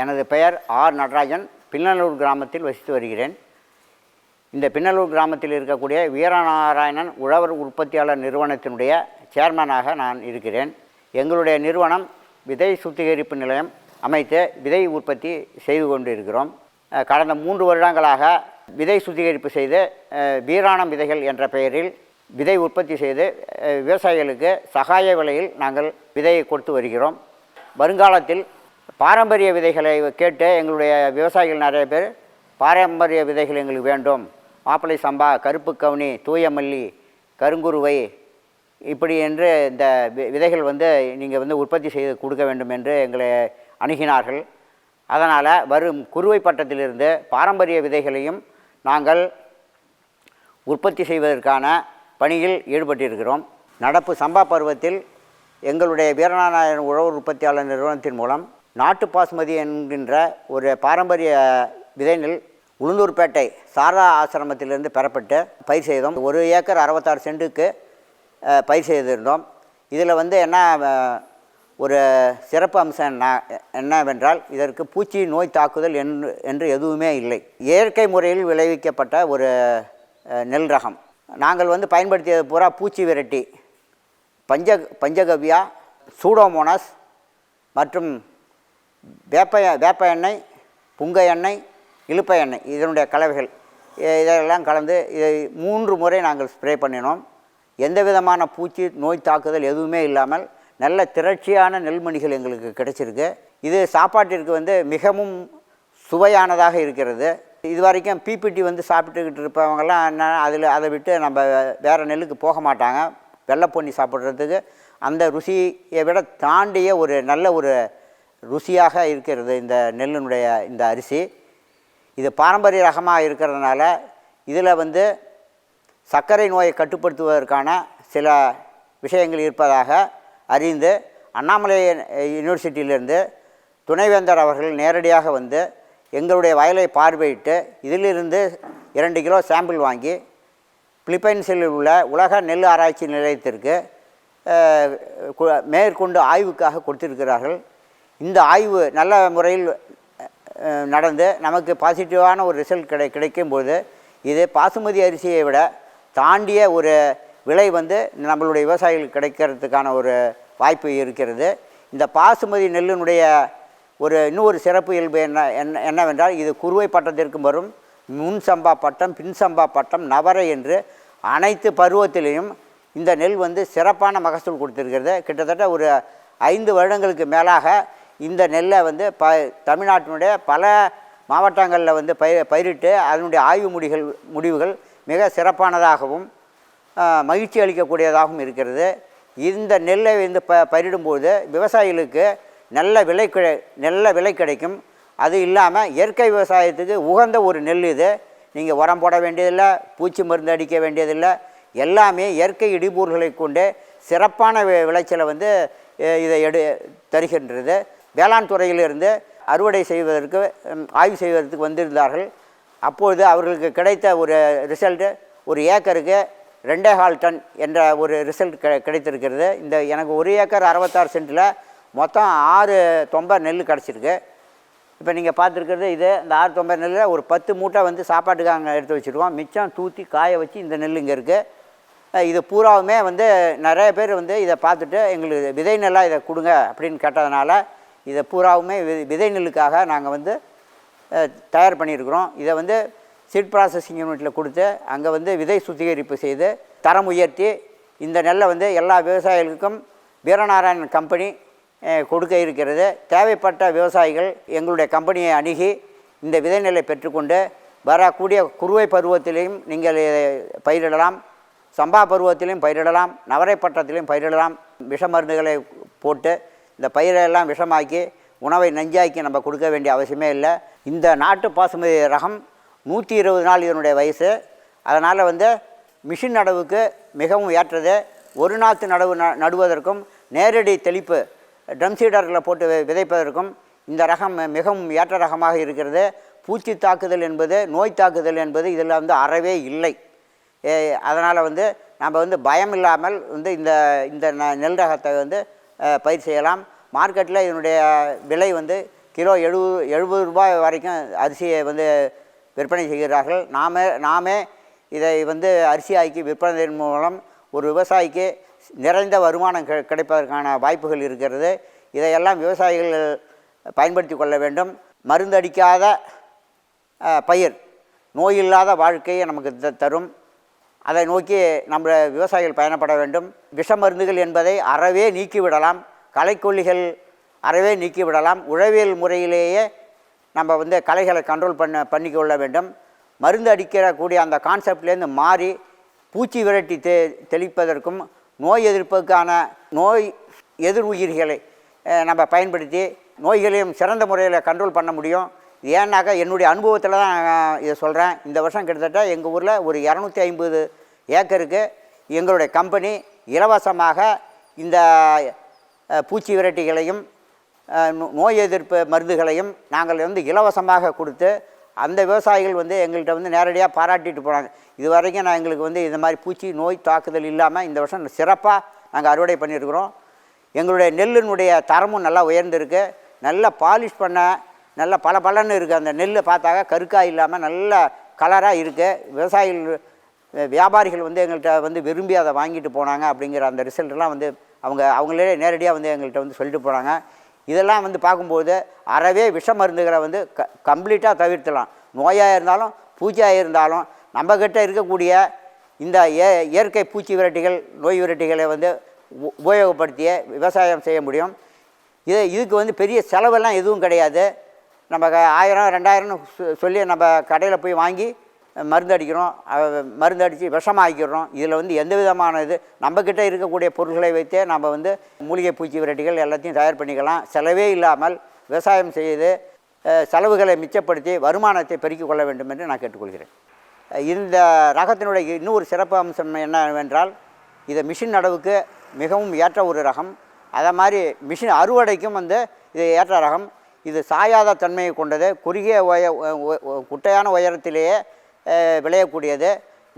எனது பெயர் ஆர் நடராஜன். பின்னலூர் கிராமத்தில் வசித்து வருகிறேன். இந்த பின்னலூர் கிராமத்தில் இருக்கக்கூடிய வீரநாராயணன் உழவர் உற்பத்தியாளர் நிறுவனத்தினுடைய சேர்மனாக நான் இருக்கிறேன். எங்களுடைய நிறுவனம் விதை சுத்திகரிப்பு நிலையம் அமைத்து விதை உற்பத்தி செய்து கொண்டு இருக்கிறோம் கடந்த மூன்று வருடங்களாக விதை சுத்திகரிப்பு செய்து வீராணம் விதைகள் என்ற பெயரில் விதை உற்பத்தி செய்து விவசாயிகளுக்கு சகாய விலையில் நாங்கள் விதையை கொடுத்து வருகிறோம். வருங்காலத்தில் பாரம்பரிய விதைகளை கேட்டு எங்களுடைய விவசாயிகள் நிறைய பேர் பாரம்பரிய விதைகள் எங்களுக்கு வேண்டும். மாப்பிளை சம்பா கருப்பு கவுனி தூயமல்லி கருங்குருவை இப்படி என்று இந்த வி- விதைகள் வந்து நீங்கள் வந்து உற்பத்தி செய்து கொடுக்க வேண்டும் என்று எங்களை அணுகினார்கள். அதனால் வரும் குறுவை பட்டத்திலிருந்து பாரம்பரிய விதைகளையும் நாங்கள் உற்பத்தி செய்வதற்கான பணியில் ஈடுபட்டிருக்கிறோம். நடப்பு சம்பா பருவத்தில் எங்களுடைய வீரநாராயண உழவு உற்பத்தியாளர் நிறுவனத்தின் மூலம் நாட்டு பாசுமதி என்கின்ற ஒரு பாரம்பரிய விதைநெல் உளுந்தூர்பேட்டை சாரதா ஆசிரமத்திலிருந்து பெறப்பட்டு பயிர் செய்தோம். ஒரு ஏக்கர் அறுபத்தாறு சென்ட்டுக்கு பயிர் செய்திருந்தோம். இதில் வந்து என்ன ஒரு சிறப்பு அம்சம் என்ன என்னவென்றால் இதற்கு பூச்சி நோய் தாக்குதல் என்று என்று எதுவுமே இல்லை. இயற்கை முறையில் விளைவிக்கப்பட்ட ஒரு நெல் ரகம். நாங்கள் வந்து பயன்படுத்தியது பூரா பூச்சி விரட்டி பஞ்ச பஞ்சகவ்யா சூடோமோனஸ் மற்றும் வேப்ப வேப்ப எண்ணெய் புங்க எண்ணெய் இழுப்ப எண்ணெய் இதனுடைய கலவைகள். இதெல்லாம் கலந்து இதை மூன்று முறை நாங்கள் ஸ்ப்ரே பண்ணினோம். எந்த விதமான பூச்சி நோய் தாக்குதல் எதுவுமே இல்லாமல் நல்ல திரட்சியான நெல்மணிகள் எங்களுக்கு கிடைச்சிருக்கு. இது சாப்பாட்டிற்கு வந்து மிகவும் சுவையானதாக இருக்கிறது. இது வரைக்கும் பிபிடி வந்து சாப்பிட்டுக்கிட்டு இருப்பவங்கெல்லாம் என்ன அதில் அதை விட்டு நம்ம வேறு நெல்லுக்கு போக மாட்டாங்க. வெள்ளை பொன்னி சாப்பிட்றதுக்கு அந்த ருசியை விட தாண்டிய ஒரு நல்ல ஒரு ருசியாக இருக்கிறது இந்த நெல்லினுடைய இந்த அரிசி. இது பாரம்பரிய ரகமாக இருக்கிறதுனால இதில் வந்து சர்க்கரை நோயை கட்டுப்படுத்துவதற்கான சில விஷயங்கள் இருப்பதாக அறிந்து அண்ணாமலை யூனிவர்சிட்டியிலிருந்து துணைவேந்தர் அவர்கள் நேரடியாக வந்து எங்களுடைய வயலை பார்வையிட்டு இதிலிருந்து இரண்டு கிலோ சாம்பிள் வாங்கி பிலிப்பைன்ஸில் உள்ள உலக நெல் ஆராய்ச்சி நிலையத்திற்கு மேற்கொண்டு ஆய்வுக்காக கொடுத்திருக்கிறார்கள். இந்த ஆய்வு நல்ல முறையில் நடந்து நமக்கு பாசிட்டிவான ஒரு ரிசல்ட் கிடை கிடைக்கும்போது இது பாசுமதி அரிசியை விட தாண்டிய ஒரு விலை வந்து நம்மளுடைய விவசாயிகளுக்கு கிடைக்கிறதுக்கான ஒரு வாய்ப்பு இருக்கிறது. இந்த பாசுமதி நெல்லினுடைய ஒரு இன்னொரு சிறப்பு இயல்பு என்ன என்ன என்னவென்றால் இது குறுவை பட்டத்திற்கும் வரும் முன் சம்பா பட்டம் பின் சம்பா பட்டம் நவரை என்று அனைத்து பருவத்திலையும் இந்த நெல் வந்து சிறப்பான மகசூல் கொடுத்துருக்கிறது. கிட்டத்தட்ட ஒரு ஐந்து வருடங்களுக்கு மேலாக இந்த நெல்லை வந்து ப தமிழ்நாட்டினுடைய பல மாவட்டங்களில் வந்து பயிர் பயிரிட்டு அதனுடைய ஆய்வு முடிகள் முடிவுகள் மிக சிறப்பானதாகவும் மகிழ்ச்சி அளிக்கக்கூடியதாகவும் இருக்கிறது. இந்த நெல்லை வந்து ப பயிரிடும்போது விவசாயிகளுக்கு நல்ல விலை கிடை நல்ல விலை கிடைக்கும். அது இல்லாமல் இயற்கை விவசாயத்துக்கு உகந்த ஒரு நெல் இது. நீங்கள் உரம் போட வேண்டியதில்லை பூச்சி மருந்து அடிக்க வேண்டியதில்லை. எல்லாமே இயற்கை இடிபூர்களை கொண்டு சிறப்பான வி- விளைச்சலை வந்து இதை எடு தருகின்றது. வேளாண் துறையிலிருந்து அறுவடை செய்வதற்கு ஆய்வு செய்வதற்கு வந்திருந்தார்கள். அப்பொழுது அவர்களுக்கு கிடைத்த ஒரு ரிசல்ட்டு ஒரு ஏக்கருக்கு ரெண்டே கால் டன் என்ற ஒரு ரிசல்ட் கி கிடைத்திருக்கிறது. இந்த எனக்கு ஒரு ஏக்கர் அறுபத்தாறு சென்ட்டில் மொத்தம் ஆறு தொம்பை நெல் கிடச்சிருக்கு. இப்போ நீங்கள் பார்த்துருக்கிறது இது இந்த ஆறு தொம்பது நெல்லில் ஒரு பத்து மூட்டை வந்து சாப்பாட்டுக்கு அங்கே எடுத்து வச்சுருக்கோம். மிச்சம் தூத்தி காய வச்சு இந்த நெல் இங்கே இருக்குது இது பூராவுமே வந்து நிறைய பேர் வந்து இதை பார்த்துட்டு எங்களுக்கு விதை நெல்லாக இதை கொடுங்க அப்படின்னு கேட்டதுனால இதை பூராவுமே வி- விதை நெல்லுக்காக நாங்கள் வந்து தயார் பண்ணியிருக்கிறோம். இதை வந்து சீட் ப்ராசஸிங் யூனிட்டில் கொடுத்து அங்கே வந்து விதை சுத்திகரிப்பு செய்து தரம் உயர்த்தி இந்த நெல்லை வந்து எல்லா விவசாயிகளுக்கும் வீரநாராயணன் கம்பெனி கொடுக்க இருக்கிறது. தேவைப்பட்ட விவசாயிகள் எங்களுடைய கம்பெனியை அணுகி இந்த விதை நெல்லை பெற்றுக்கொண்டு வரக்கூடிய குறுவை பருவத்திலையும் நீங்கள் பயிரிடலாம் சம்பா பருவத்திலையும் பயிரிடலாம் நவரை பட்டத்திலையும் பயிரிடலாம் விஷ மருந்துகளை போட்டு இந்த பயிரெல்லாம் விஷமாக்கி உணவை நஞ்சாக்கி நம்ம கொடுக்க வேண்டிய அவசியமே இல்லை. இந்த நாட்டு பாசுமதி ரகம் நூற்றி இருபது நாள் இதனுடைய வயசு. அதனால் வந்து மிஷின் நடவுக்கு மிகவும் ஏற்றது. ஒரு நாற்று நடவு ந- நடுவதற்கும் நேரடி தெளிப்பு ட்ரம் சீடரில் போட்டு வி- விதைப்பதற்கும் இந்த ரகம் மிகவும் ஏற்ற ரகமாக இருக்கிறது. பூச்சி தாக்குதல் என்பது நோய் தாக்குதல் என்பது இதில் வந்து அறவே இல்லை. அதனால் வந்து நம்ம வந்து பயம் இல்லாமல் வந்து இந்த இந்த நெல் ரகத்தை வந்து பயிர் செய்யலாம். மார்க்கெட்டில் இதனுடைய விலை வந்து கிலோ எழுபது எழுபது ரூபாய் வரைக்கும் அரிசியை வந்து விற்பனை செய்கிறார்கள். நாமே நாமே இதை வந்து அரிசியாக்கி விற்பனையின் மூலம் ஒரு விவசாயிக்கு நிறைந்த வருமானம் கி கிடைப்பதற்கான வாய்ப்புகள் இருக்கிறது. இதையெல்லாம் விவசாயிகள் பயன்படுத்தி கொள்ள வேண்டும். மருந்தடிக்காத பயிர் நோயில்லாத வாழ்க்கையை நமக்கு தரும். அதை நோக்கி நம்ம விவசாயிகள் பயணப்பட வேண்டும். விஷ மருந்துகள் என்பதை அறவே நீக்கிவிடலாம். களைக்கொல்லிகள் அறவே நீக்கிவிடலாம். உழவியல் முறையிலேயே நம்ம வந்து களைகளை கண்ட்ரோல் பண்ண பண்ணிக்கொள்ள வேண்டும். மருந்து அடிக்கக்கூடிய அந்த கான்செப்ட்லேருந்து மாறி பூச்சி விரட்டி தெ தெளிப்பதற்கும் நோய் எதிர்ப்புக்கான நோய் எதிர் உயிர்களை நம்ம பயன்படுத்தி நோய்களையும் சிறந்த முறையில் கண்ட்ரோல் பண்ண முடியும். ஏன்னாக்கா என்னுடைய அனுபவத்தில் தான் நான் இதை சொல்கிறேன் இந்த வருஷம் கிட்டத்தட்ட எங்கள் ஊரில் ஒரு இரநூத்தி ஐம்பது ஏக்கருக்கு எங்களுடைய கம்பெனி இலவசமாக இந்த பூச்சி விரட்டிகளையும் நோ- நோய் எதிர்ப்பு மருந்துகளையும் நாங்கள் வந்து இலவசமாக கொடுத்து அந்த விவசாயிகள் வந்து எங்கள்கிட்ட வந்து நேரடியாக பாராட்டிட்டு போனாங்க. இது வரைக்கும் நான் எங்களுக்கு வந்து இந்த மாதிரி பூச்சி நோய் தாக்குதல் இல்லாமல் இந்த வருஷம் சிறப்பாக நாங்கள் அறுவடை பண்ணியிருக்கிறோம் எங்களுடைய நெல்லினுடைய தரமும் நல்லா உயர்ந்திருக்கு. நல்லா பாலிஷ் பண்ண நல்ல பல பலன்னு இருக்குது அந்த நெல் பார்த்தாக்க கருக்காய் இல்லாமல் நல்ல கலராக இருக்குது விவசாயிகள் வியாபாரிகள் வந்து எங்கள்கிட்ட வந்து விரும்பி அதை வாங்கிட்டு போனாங்க அப்படிங்கிற அந்த ரிசல்ட்லாம் வந்து அவங்க அவங்களே நேரடியாக வந்து எங்கள்கிட்ட வந்து சொல்லிட்டு போனாங்க. இதெல்லாம் வந்து பார்க்கும்போது அறவே விஷ மருந்துகளை வந்து க கம்ப்ளீட்டாக தவிர்த்தலாம். நோயாக இருந்தாலும் பூச்சியாக இருந்தாலும் நம்மக்கிட்ட இருக்கக்கூடிய இந்த ஏ இயற்கை பூச்சி விரட்டிகள் நோய் விரட்டிகளை வந்து உபயோகப்படுத்திய விவசாயம் செய்ய முடியும். இது இதுக்கு வந்து பெரிய செலவெல்லாம் எதுவும் கிடையாது. நம்ம ஆயிரம் ரெண்டாயிரம்னு சொ- சொல்லி நம்ம கடையில் போய் வாங்கி மருந்து அடிக்கிறோம். மருந்து அடித்து விஷமாக்கிறோம் இதில் வந்து எந்த விதமான இது நம்மக்கிட்ட இருக்கக்கூடிய பொருட்களை வைத்தே நம்ம வந்து மூலிகை பூச்சி விரட்டிகள் எல்லாத்தையும் தயார் பண்ணிக்கலாம். செலவே இல்லாமல் விவசாயம் செய்து செலவுகளை மிச்சப்படுத்தி வருமானத்தை பெருக்கிக் கொள்ள வேண்டும் என்று நான் கேட்டுக்கொள்கிறேன். இந்த ரகத்தினுடைய இன்னொரு சிறப்பு அம்சம் என்னவென்றால் இது மிஷின் நடவுக்கு மிகவும் ஏற்ற ஒரு ரகம். அதை மாதிரி மிஷின் அறுவடைக்கும் வந்து இது ஏற்ற ரகம். இது சாயாத தன்மையை கொண்டது குறுகிய உய குட்டையான உயரத்திலேயே விளையக்கூடியது.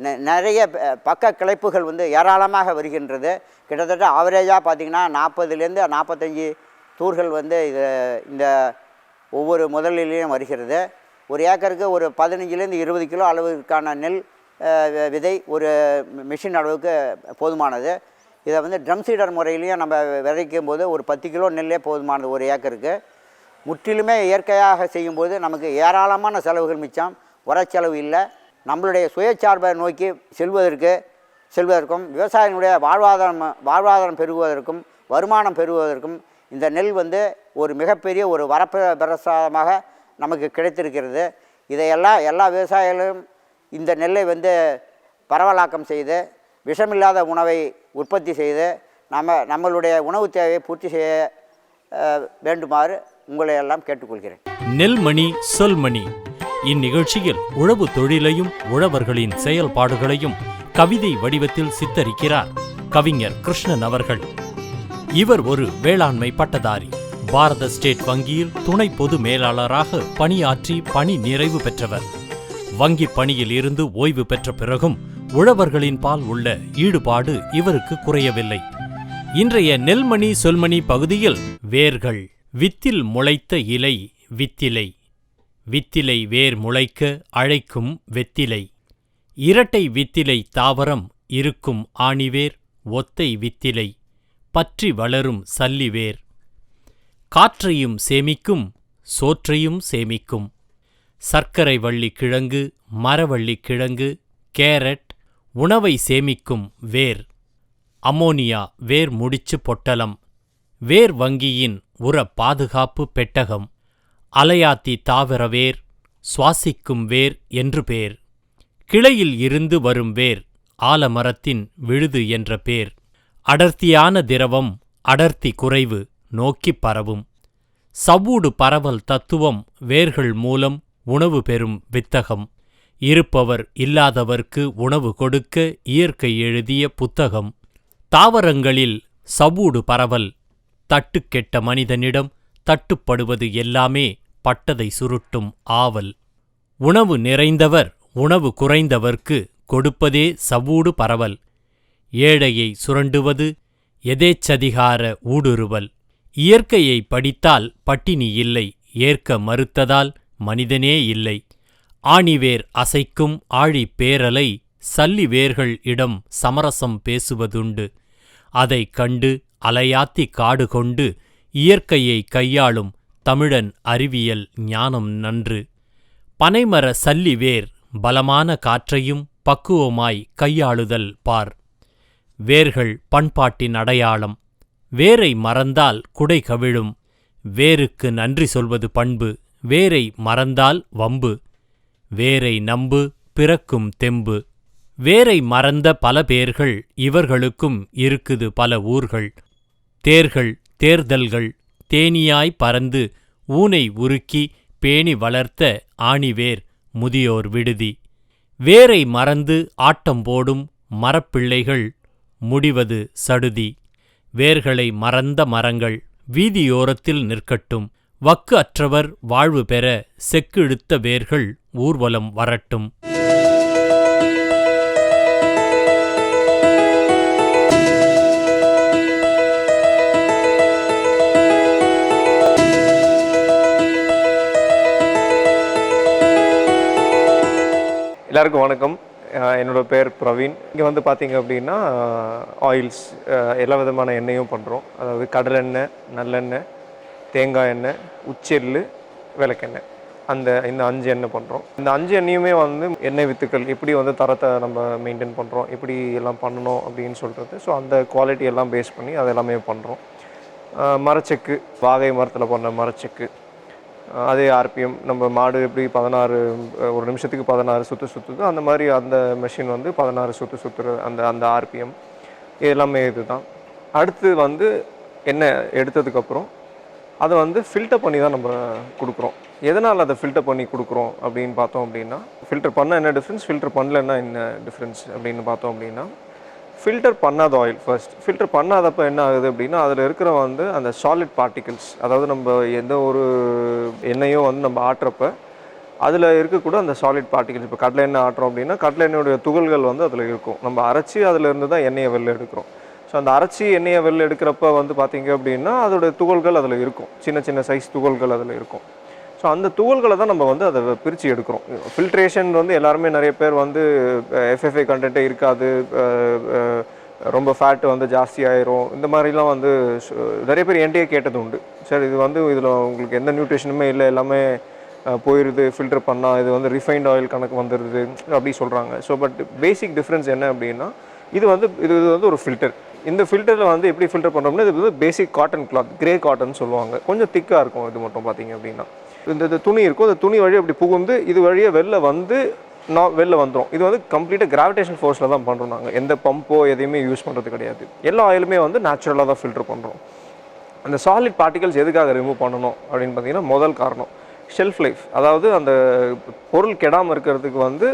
நெ- நிறைய பக்க கிளைப்புகள் வந்து ஏராளமாக வருகின்றது. கிட்டத்தட்ட ஆவரேஜாக பார்த்திங்கன்னா நாற்பதுலேருந்து நாற்பத்தஞ்சு தூர்கள் வந்து இது இந்த ஒவ்வொரு முதலிலையும் வருகிறது. ஒரு ஏக்கருக்கு ஒரு பதினஞ்சுலேருந்து இருபது கிலோ அளவுக்கான நெல் விதை ஒரு மிஷின் அளவுக்கு போதுமானது. இதை வந்து ட்ரம் சீடர் முறையிலையும் நம்ம விதைக்கும் போது ஒரு பத்து கிலோ நெல்லே போதுமானது ஒரு ஏக்கருக்கு. முற்றிலுமே இயற்கையாக செய்யும்போது நமக்கு ஏராளமான செலவுகள் மிச்சம். உரச்செலவு இல்லை. நம்மளுடைய சுயசார்பை நோக்கி செல்வதற்கு செல்வதற்கும் விவசாயினுடைய வாழ்வாதாரம் வாழ்வாதாரம் பெருகுவதற்கும் வருமானம் பெறுவதற்கும் இந்த நெல் வந்து ஒரு மிகப்பெரிய ஒரு வரப்பிர பிரசாதமாக நமக்கு கிடைத்திருக்கிறது. இதையெல்லாம் எல்லா விவசாயிகளும் இந்த நெல்லை வந்து பரவலாக்கம் செய்து விஷமில்லாத உணவை உற்பத்தி செய்து நம்ம நம்மளுடைய உணவு தேவையை பூர்த்தி செய்ய வேண்டுமாறு உங்களை எல்லாம் கேட்டுக்கொள்கிறேன். நெல்மணி சொல்மணி. இந்நிகழ்ச்சியில் உழவு தொழிலையும் உழவர்களின் செயல்பாடுகளையும் கவிதை வடிவத்தில் சித்தரிக்கிறார் கவிஞர் கிருஷ்ணன் அவர்கள். இவர் ஒரு வேளாண்மை பட்டதாரி. பாரத ஸ்டேட் வங்கியில் துணை பொது மேலாளராக பணியாற்றி பணி நிறைவு பெற்றவர். வங்கி பணியில் இருந்து ஓய்வு பெற்ற பிறகும் உழவர்களின் பால் உள்ள ஈடுபாடு இவருக்கு குறையவில்லை. இன்றைய நெல்மணி சொல்மணி பகுதியில் வேர்கள். வித்தில் முளைத்த இலை வித்திலை. வித்திலை வேர் முளைக்க அழைக்கும் வெத்திலை. இரட்டை வித்திலை தாவரம் இருக்கும் ஆணிவேர் ஒத்தை வித்திலை பற்றி வளரும் சல்லிவேர். காற்றையும் சேமிக்கும் சோற்றையும் சேமிக்கும். சர்க்கரை வள்ளி கிழங்கு மரவள்ளி கிழங்கு கேரட் உணவை சேமிக்கும் வேர். அமோனியா வேர் முடிச்சு பொட்டலம். வேர் வங்கியின் உர பாதுகாப்பு பெட்டகம். அலையாத்தி தாவரவேர் சுவாசிக்கும் வேர் என்று பேர். கிளையில் இருந்து வரும் வேர் ஆலமரத்தின் விழுது என்ற பேர். அடர்த்தியான திரவம் அடர்த்தி குறைவு நோக்கிப் பரவும். சவ்வூடு பரவல் தத்துவம் வேர்கள் மூலம் உணவு பெறும் வித்தகம். இருப்பவர் இல்லாதவர்க்கு உணவு கொடுக்க இயற்கை எழுதிய புத்தகம். தாவரங்களில் சவ்வூடு பரவல் தட்டுக்கெட்ட மனிதனிடம் தட்டுப்படுவது எல்லாமே பட்டதை சுருட்டும் ஆவல். உணவு நிறைந்தவர் உணவு குறைந்தவர்க்கு கொடுப்பதே சவ்வூடு பரவல். ஏழையை சுரண்டுவது எதேச்சதிகார ஊடுருவல். இயற்கையை படித்தால் பட்டினி இல்லை ஏற்க மறுத்ததால் மனிதனே இல்லை. ஆணிவேர் அசைக்கும் ஆழிப்பேரலை பேரலை சல்லி வேர்கள் இடம் சமரசம் பேசுவதுண்டு. அதைக் கண்டு அலையாத்தி காடு கொண்டு இயற்கையை கையாளும் தமிழன் அறிவியல் ஞானம் நன்று. பனைமர சல்லி வேர் பலமான காற்றையும் பக்குவமாய் கையாளுதல் பார். வேர்கள் பண்பாட்டின் அடையாளம். வேரை மறந்தால் குடை கவிழும். வேருக்கு நன்றி சொல்வது பண்பு. வேரை மறந்தால் வம்பு. வேரை நம்பு பிறக்கும் தெம்பு. வேரை மறந்த பல பேர்கள் இவர்களுக்கும் இருக்குது பல ஊர்கள். தேர்கள் தேர்தல்கள் தேனியாய் பறந்து ஊனை உருக்கி பேணி வளர்த்த ஆணிவேர் முதியோர் விடுதி. வேரை மறந்து ஆட்டம் போடும் மரப்பிள்ளைகள் முடிவது சடுதி. வேர்களை மறந்த மரங்கள் வீதியோரத்தில் நிற்கட்டும். வக்கு அற்றவர் வாழ்வு பெற செக்கிழுத்த வேர்கள் ஊர்வலம் வரட்டும். எல்லாருக்கும் வணக்கம். என்னோடய பேர் பிரவீன். இங்கே வந்து பார்த்தீங்க அப்படின்னா ஆயில்ஸ் எல்லா விதமான எண்ணெயும் பண்ணுறோம் அதாவது கடலெண்ணெய் நல்லெண்ணெய் தேங்காய் எண்ணெய் உச்செல் விளக்கெண்ணெய். அந்த இந்த அஞ்சு எண்ணெய் பண்ணுறோம் இந்த அஞ்சு எண்ணெயுமே வந்து எண்ணெய் வித்துக்கள் எப்படி வந்து தரத்தை நம்ம மெயின்டைன் பண்ணுறோம் எப்படி எல்லாம் பண்ணணும் அப்படின்னு சொல்கிறது ஸோ அந்த குவாலிட்டி எல்லாம் பேஸ் பண்ணி அது எல்லாமே பண்ணுறோம் மரச்செக்கு வாகை மரத்தில் பண்ண மரச்செக்கு. அதே ஆர்பிஎம் நம்ம மாடு எப்படி பதினாறு ஒரு நிமிஷத்துக்கு பதினாறு சுற்று சுற்றுதோ அந்த மாதிரி அந்த மெஷின் வந்து பதினாறு சுற்று சுற்றுற அந்த அந்த ஆர்பிஎம் இது எல்லாமே இதுதான். அடுத்து வந்து எண்ணெய் எடுத்ததுக்கப்புறம் அதை வந்து ஃபில்டர் பண்ணி தான் நம்ம கொடுக்குறோம். எதனால் அதை ஃபில்டர் பண்ணி கொடுக்குறோம் அப்படின்னு பார்த்தோம் அப்படின்னா ஃபில்டர் பண்ண என்ன டிஃப்ரென்ஸ் ஃபில்டர் பண்ணலன்னா என்ன டிஃப்ரென்ஸ் அப்படின்னு பார்த்தோம் அப்படின்னா ஃபில்டர் பண்ணாத ஆயில் ஃபர்ஸ்ட் ஃபில்டர் பண்ணாதப்போ என்ன ஆகுது அப்படின்னா அதில் இருக்கிற வந்து அந்த சாலிட் பார்ட்டிகிள்ஸ் அதாவது நம்ம எந்த ஒரு எண்ணெயோ வந்து நம்ம ஆட்டுறப்ப அதில் இருக்கக்கூட அந்த சாலிட் பார்ட்டிகிள்ஸ் இப்போ கடலை எண்ணெய் ஆட்டுறோம் அப்படின்னா கடலை எண்ணெயுடைய துகள்கள் வந்து அதில் இருக்கும். நம்ம அரைச்சி அதில் இருந்து தான் எண்ணெயை வெளில எடுக்கிறோம். ஸோ அந்த அரைச்சி எண்ணெயை வெளில எடுக்கிறப்ப வந்து பார்த்திங்க அப்படின்னா அதோடைய துகள்கள் அதில் இருக்கும். சின்ன சின்ன சைஸ் துகள்கள் அதில் இருக்கும். ஸோ அந்த துகள்களை தான் நம்ம வந்து அதை பிரித்து எடுக்கிறோம். ஃபில்ட்ரேஷன் வந்து எல்லாருமே நிறைய பேர் வந்து எஃப்எஃப்ஐ கண்டென்ட்டே இருக்காது ரொம்ப ஃபேட்டு வந்து ஜாஸ்தி ஆயிரும். இந்த மாதிரிலாம் வந்து நிறைய பேர் என்கிட்டயே கேட்டது உண்டு. சார் இது வந்து இதில் உங்களுக்கு எந்த நியூட்ரிஷனுமே இல்லை எல்லாமே போயிடுது ஃபில்டர் பண்ணால் இது வந்து ரிஃபைன்ட் ஆயில் கணக்கு வந்துடுது அப்படி சொல்கிறாங்க ஸோ பட் பேசிக் டிஃப்ரென்ஸ் என்ன அப்படின்னா இது வந்து இது இது வந்து ஒரு ஃபில்டர் இந்த ஃபில்டரில் வந்து எப்படி ஃபில்டர் பண்ணுறோம்னா இது வந்து basic cotton cloth grey cotton சொல்லுவாங்க. கொஞ்சம் திக்காக இருக்கும் இது மட்டும் பார்த்தீங்க அப்படின்னா. இந்த இந்த துணி இருக்கும். இந்த துணி வழியாக அப்படி புகுந்து இது வழியாக வெளில வந்து நான் வெளில வந்துடும் இது வந்து கம்ப்ளீட்டாக கிராவிடேஷன் ஃபோர்ஸில் தான் பண்ணுறோம் நாங்கள் எந்த பம்போ எதையுமே யூஸ் பண்ணுறது கிடையாது. எல்லா ஆயிலுமே வந்து நேச்சுரலாக தான் ஃபில்டர் பண்ணுறோம் அந்த சாலிட் பார்ட்டிகல்ஸ் எதுக்காக ரிமூவ் பண்ணணும் அப்படின்னு பார்த்தீங்கன்னா முதல் காரணம் ஷெல்ஃப் லைஃப் அதாவது அந்த பொருள் கெடாமல் இருக்கிறதுக்கு வந்து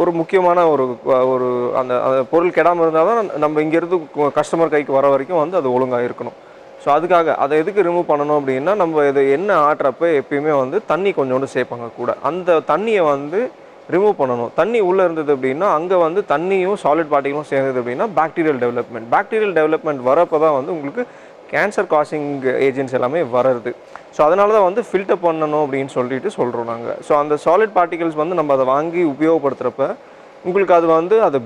ஒரு முக்கியமான ஒரு ஒரு அந்த அந்த பொருள் கெடாமல் இருந்தால் தான் நம்ம இங்கேருந்து கஸ்டமர் கைக்கு வர வரைக்கும் வந்து அது ஒழுங்காக இருக்கணும். ஸோ அதுக்காக அதை எதுக்கு ரிமூவ் பண்ணணும் அப்படின்னா நம்ம இது என்ன ஆட்டுறப்ப எப்பயுமே வந்து தண்ணி கொஞ்சோண்டு சேர்ப்பாங்க கூட. அந்த தண்ணியை வந்து ரிமூவ் பண்ணணும். தண்ணி உள்ளே இருந்தது அப்படின்னா அங்கே வந்து தண்ணியும் சாலிட் பார்ட்டிகளும் சேர்ந்தது அப்படின்னா பாக்டீரியல் டெவலப்மெண்ட் பாக்டீரியல் டெவலப்மெண்ட் வரப்போ தான் வந்து உங்களுக்கு கேன்சர் காசிங் ஏஜென்ட்ஸ் எல்லாமே வர்றது. ஸோ அதனால தான் வந்து ஃபில்டர் பண்ணணும் அப்படின்னு சொல்லிட்டு சொல்கிறோம் நாங்கள் ஸோ அந்த சாலிட் பார்ட்டிகல்ஸ் வந்து நம்ம அதை வாங்கி உபயோகப்படுத்துகிறப்ப உங்களுக்கு அது வந்து அது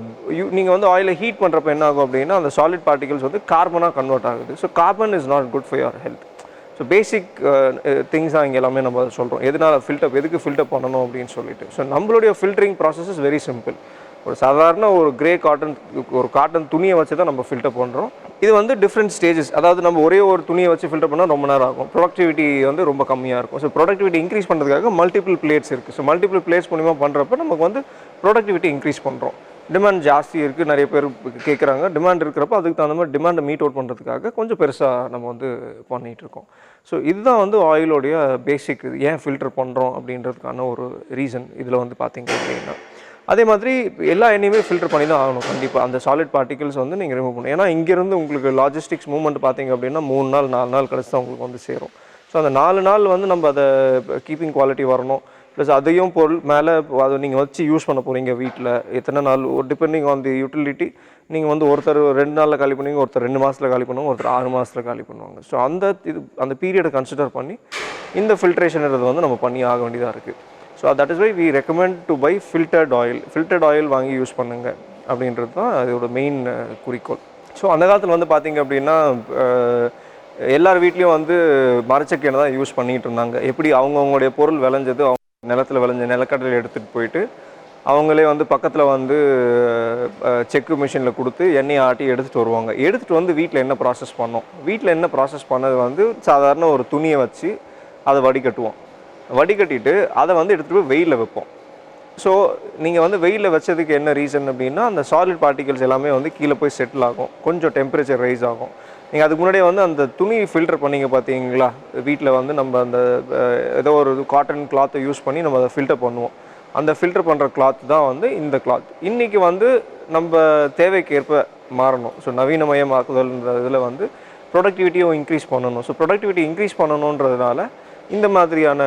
நீங்கள் வந்து ஆயிலை ஹீட் பண்ணுறப்ப என்ன ஆகும் அப்படின்னா அந்த சாலிட் பார்ட்டிகல்ஸ் வந்து கார்பனாக கன்வெர்ட் ஆகுது. So carbon is not good for your health so basic things தான் இங்கே எல்லாமே நம்ம சொல்கிறோம் எதனால் ஃபில்டர் எதுக்கு ஃபில்டர் பண்ணணும் அப்படின்னு சொல்லிட்டு. ஸோ நம்மளுடைய filtering process is very simple ஒரு சாதாரண ஒரு கிரே காட்டன் ஒரு காட்டன் துணியை வச்சு தான் நம்ம ஃபில்டர் பண்ணுறோம் இது வந்து டிஃப்ரெண்ட் ஸ்டேஜஸ் அதாவது நம்ம ஒரே ஒரு துணியை வச்சு ஃபில்டர் பண்ணால் ரொம்ப நேரம் ஆகும். ப்ரொடக்டிவிட்டி வந்து ரொம்ப கம்மியாக இருக்கும். ஸோ ப்ரொடக்டிவிட்டி இன்க்ரீஸ் பண்ணுறதுக்காக மல்டிபிள் பிளேட்ஸ் இருக்குது ஸோ மல்டிபிள் பிளேட்ஸ் மூலிமா பண்ணுறப்ப நமக்கு வந்து ப்ரொடக்டிவிட்டி இன்க்ரீஸ் பண்ணுறோம் டிமாண்ட் ஜாஸ்தி இருக்குது நிறைய பேர் கேட்குறாங்க டிமாண்ட் இருக்கிறப்ப அதுக்கு தகுந்த மாதிரி டிமாண்டை மீட் அவுட் பண்ணுறதுக்காக கொஞ்சம் பெருசாக நம்ம வந்து பண்ணிகிட்டு இருக்கோம். ஸோ இதுதான் வந்து ஆயிலோடைய பேசிக் ஏன் ஃபில்டர் பண்ணுறோம் அப்படின்றதுக்கான ஒரு ரீசன் இதில் வந்து பார்த்திங்க அப்படின்னா. அதே மாதிரி எல்லா எண்ணெயுமே ஃபில்டர் பண்ணி தான் ஆகணும். கண்டிப்பாக அந்த சாலிட் பார்ட்டிகல்ஸ் வந்து நீங்கள் ரிமூவ் பண்ணணும். ஏன்னா இங்கேருந்து உங்களுக்கு லாஜிஸ்டிக்ஸ் மூவ்மெண்ட் பார்த்தீங்க அப்படின்னா மூணு நாள் நாலு நாள் கழிச்சு தான் உங்களுக்கு வந்து சேரும். ஸோ அந்த நாலு நாள் வந்து நம்ம அதை கீப்பிங் குவாலிட்டி வரணும். ப்ளஸ் அதையும் பொருள் மேலே அதை நீங்கள் வச்சு யூஸ் பண்ண போகிறீங்க வீட்டில் எத்தனை நாள் டிபெண்டிங் ஆன் தி யூட்டிலிட்டி நீங்கள் வந்து ஒருத்தர் ரெண்டு நாளில் காலி பண்ணுவீங்க ஒருத்தர் ரெண்டு மாதத்தில் காலி பண்ணுவாங்க ஒருத்தர் ஆறு மாதத்தில் காலி பண்ணுவாங்க. ஸோ அந்த இது அந்த பீரியடை கன்சிடர் பண்ணி இந்த ஃபில்ட்ரேஷன்றது வந்து நம்ம பண்ணி ஆக வேண்டியதாக இருக்குது so that is why we recommend to buy filtered oil filtered oil வாங்கி யூஸ் பண்ணுங்க அப்படின்றது தான் அதோட மெயின் குறிக்கோள். ஸோ அந்த காலத்தில் வந்து பார்த்தீங்க அப்படின்னா எல்லார் வீட்லேயும் வந்து மரச்சக்கையை தான் யூஸ் பண்ணிகிட்டு இருந்தாங்க. எப்படி அவங்கவுங்களுடைய பொருள் விளைஞ்சது அவங்க நிலத்துல விளைஞ்ச நிலக்கடலை எடுத்துகிட்டு போயிட்டு அவங்களே வந்து பக்கத்தில் வந்து செக்கு மிஷினில் கொடுத்து எண்ணெய் ஆட்டி எடுத்துகிட்டு வருவாங்க. எடுத்துகிட்டு வந்து வீட்டில் என்ன ப்ராசஸ் பண்ணோம்? வீட்டில் என்ன ப்ராசஸ் பண்ணது வந்து சாதாரண ஒரு துணியை வச்சு அதை வடிகட்டுவோம். வடிகட்டிட்டு அதை வந்து எடுத்துகிட்டு போய் வெயிலில் வைப்போம். ஸோ நீங்கள் வந்து வெயிலில் வச்சதுக்கு என்ன ரீசன் அப்படின்னா அந்த சாலிட் பார்ட்டிகல்ஸ் எல்லாமே வந்து கீழே போய் செட்டில் ஆகும். கொஞ்சம் டெம்பரேச்சர் ரைஸ் ஆகும். நீங்கள் அதுக்கு முன்னாடியே வந்து அந்த துணி ஃபில்டர் பண்ணீங்க பார்த்தீங்களா? வீட்டில் வந்து நம்ம அந்த ஏதோ ஒரு காட்டன் கிளாத்தை யூஸ் பண்ணி நம்ம அதை ஃபில்டர் பண்ணுவோம். அந்த ஃபில்டர் பண்ணுற கிளாத் தான் வந்து இந்த கிளாத் இன்றைக்கி வந்து நம்ம தேவைக்கேற்ப மாறணும். ஸோ நவீனமயமாக்குதல்ன்ற இதில் வந்து ப்ரொடக்டிவிட்டியும் இன்க்ரீஸ் பண்ணணும். ஸோ ப்ரொடக்டிவிட்டி இன்க்ரீஸ் பண்ணணுன்றதுனால இந்த மாதிரியான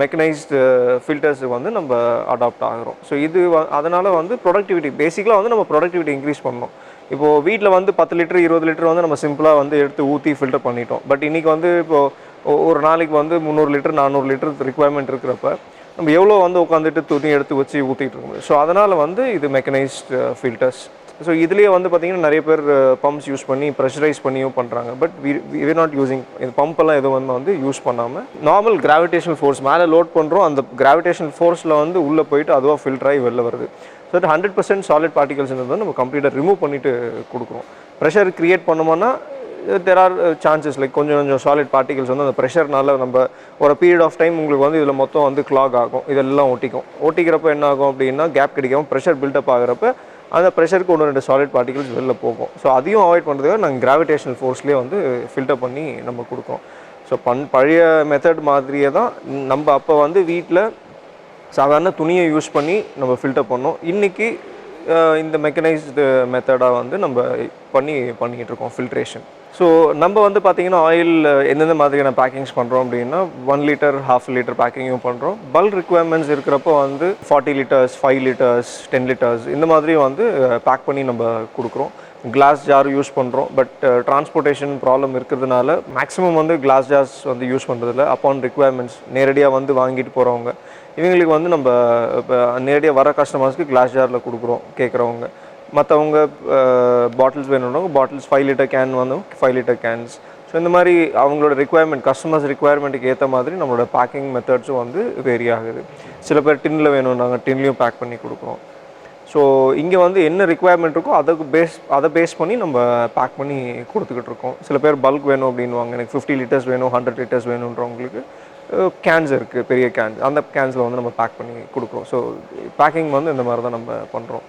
மெக்கனைஸ்டு ஃபில்டர்ஸுக்கு uh, வந்து நம்ம அடாப்ட் ஆகிறோம். ஸோ இது அதனால் வந்து ப்ரொடக்டிவிட்டி பேசிக்கலாக வந்து நம்ம ப்ரொடக்டிவிட்டி இன்க்ரீஸ் பண்ணணும். இப்போது வீட்டில் வந்து பத்து லிட்டர் இருபது லிட்டர் வந்து நம்ம சிம்பிளாக வந்து எடுத்து ஊற்றி ஃபில்டர் பண்ணிட்டோம். பட் இன்றைக்கி வந்து இப்போது ஒரு நாளைக்கு வந்து முந்நூறு லிட்டர் நானூறு லிட்டர் ரிக்குவயர்மெண்ட் இருக்கிறப்ப நம்ம எவ்வளோ வந்து உட்காந்துட்டு துணி எடுத்து வச்சு ஊற்றிட்டு இருக்கோம். ஸோ அதனால் வந்து இது மெக்கனைஸ்டு ஃபில்டர்ஸ் uh, ஸோ இதுலேயே வந்து பார்த்தீங்கன்னா நிறைய பேர் uh, பம்ப்ஸ் யூஸ் பண்ணி ப்ரெஷரைஸ் பண்ணியும் பண்ணுறாங்க but we we not using இந்த பம்பெல்லாம் எதுவும் வந்து வந்து யூஸ் பண்ணாமல் நார்மல் கிராவிடேஷன் ஃபோர்ஸ் மேலே லோட் பண்ணுறோம் அந்த கிராவிடேஷன் ஃபோர்ஸில் வந்து உள்ளே போயிட்டு அதுவாக ஃபில்டர் ஆகி வெளில வருது. So that hundred percent solid particles வந்து நம்ம கம்ப்ளீட்டாக ரிமூவ் பண்ணிட்டு கொடுக்குறோம். ப்ரெஷர் கிரியேட் பண்ணோம்னா தெர் ஆர் சான்சஸ் லைக் கொஞ்சம் கொஞ்சம் சாலிட் பார்ட்டிகல்ஸ் வந்து அந்த ப்ரெஷர்னால நம்ம ஒரு பீரியட் ஆஃப் டைம் உங்களுக்கு வந்து இதில் மொத்தம் வந்து கிளாக் ஆகும். இதெல்லாம் ஒட்டிக்கும். ஒட்டிக்கிறப்ப என்ன ஆகும் அப்படின்னா கேப் கிடைக்காம ப்ரெஷர் பில்டப் ஆகிறப்ப அந்த ப்ரெஷருக்கு ஒன்று ரெண்டு சாலிட் பார்ட்டிகல்ஸ் வெளில போகும். ஸோ அதையும் அவாய்ட் பண்ணுறதுக்காக நாங்கள் கிராவிடேஷனல் ஃபோர்ஸ்லேயே வந்து ஃபில்டர் பண்ணி நம்ம கொடுக்கோம் ஸோ பண் பழைய மெத்தட் மாதிரியே தான் நம்ம அப்போ வந்து வீட்டில் சாதாரண துணியை யூஸ் பண்ணி நம்ம ஃபில்டர் பண்ணோம். இன்றைக்கி இந்த மெக்கனைஸ்டு மெத்தடாக வந்து நம்ம பண்ணி பண்ணிக்கிட்டு இருக்கோம் ஃபில்ட்ரேஷன் ஸோ நம்ம வந்து பார்த்திங்கன்னா ஆயில் எந்தெந்த மாதிரியான பேக்கிங்ஸ் பண்ணுறோம் அப்படின்னா ஒன் லிட்டர் ஹாஃப் லிட்டர் பேக்கிங்கும் பண்ணுறோம் பல்க் ரிக்குவயர்மெண்ட்ஸ் இருக்கிறப்போ வந்து forty litres five litres ten litres இந்த மாதிரி வந்து பேக் பண்ணி நம்ம கொடுக்குறோம். கிளாஸ் ஜார் யூஸ் பண்ணுறோம் பட் டிரான்ஸ்போர்ட்டேஷன் ப்ராப்ளம் இருக்கிறதுனால மேக்ஸிமம் வந்து கிளாஸ் ஜார்ஸ் வந்து யூஸ் பண்ணுறதில்ல அப்பான் ரிக்குவயர்மெண்ட்ஸ் நேரடியாக வந்து வாங்கிட்டு போகிறவங்க இவங்களுக்கு வந்து நம்ம இப்போ நேரடியாக வர கஸ்டமர்ஸ்க்கு கிளாஸ் ஜாரில் கொடுக்குறோம் கேட்குறவங்க மற்றவங்க பாட்டில்ஸ் வேணும்னா பாட்டில்ஸ் ஃபைவ் லிட்டர் கேன் வந்து ஃபைவ் லிட்டர் கேன்ஸ் ஸோ இந்த மாதிரி அவங்களோட ரிக்குவயர்மெண்ட் கஸ்டமர்ஸ் ரிக்குவயர்மெண்ட்டுக்கு ஏற்ற மாதிரி நம்மளோட பேக்கிங் மெத்தட்ஸும் வந்து வேரி ஆகுது. சில பேர் டின்னில் வேணும் நாங்கள் டின்லையும் பேக் பண்ணி கொடுக்குறோம். ஸோ இங்கே வந்து என்ன ரிக்குவயர்மெண்ட் இருக்கோ அதுக்கு பேஸ் அதை பேஸ் பண்ணி நம்ம பேக் பண்ணி கொடுத்துக்கிட்டு இருக்கோம். சில பேர் பல்க் வேணும் அப்படின்வாங்க எனக்கு ஃபிஃப்டி லிட்டர்ஸ் வேணும் ஹண்ட்ரட் லிட்டர்ஸ் வேணுன்றவங்களுக்கு கேன்ஸ் இருக்குது பெரிய கேன்ஸ் அந்த கேன்ஸில் வந்து நம்ம பேக் பண்ணி கொடுக்குறோம். ஸோ பேக்கிங் வந்து இந்த மாதிரி தான் நம்ம பண்ணுறோம்